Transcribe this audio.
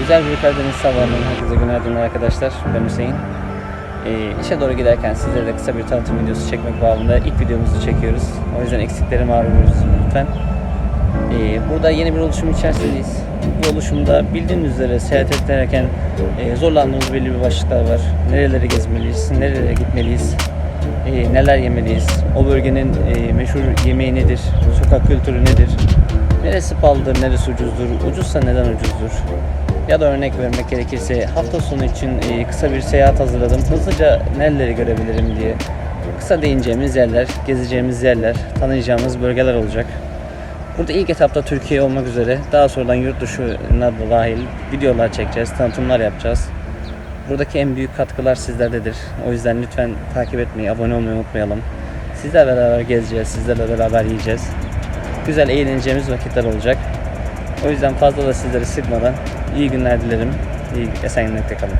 Güzel bir Karadeniz sabahından herkese günaydın arkadaşlar. Ben Hüseyin. Ee, işe doğru giderken sizlere de kısa bir tanıtım videosu çekmek bağımında ilk videomuzu çekiyoruz. O yüzden eksikleri ağırlıyoruz lütfen. Ee, burada yeni bir oluşum içerisindeyiz. Bu oluşumda bildiğiniz üzere seyahat ederken e, zorlandığımız belli bir başlıklar var. Nereleri gezmeliyiz, nerelere gitmeliyiz, e, neler yemeliyiz, o bölgenin e, meşhur yemeği nedir, sokak kültürü nedir, neresi pahalıdır, neresi ucuzdur, ucuzsa neden ucuzdur, ya da örnek vermek gerekirse hafta sonu için e, kısa bir seyahat hazırladım. Hızlıca nereleri görebilirim diye. Kısa değineceğimiz yerler, gezeceğimiz yerler, tanıyacağımız bölgeler olacak. Burada ilk etapta Türkiye olmak üzere daha sonradan yurt dışına da dahil videolar çekeceğiz, tanıtımlar yapacağız. Buradaki en büyük katkılar sizlerdedir. O yüzden lütfen takip etmeyi, abone olmayı unutmayalım. Sizlerle beraber gezeceğiz, sizlerle beraber yiyeceğiz. Güzel eğleneceğimiz vakitler olacak. O yüzden fazla da sizleri sıkmadan iyi günler dilerim. İyi esenlikle kalın.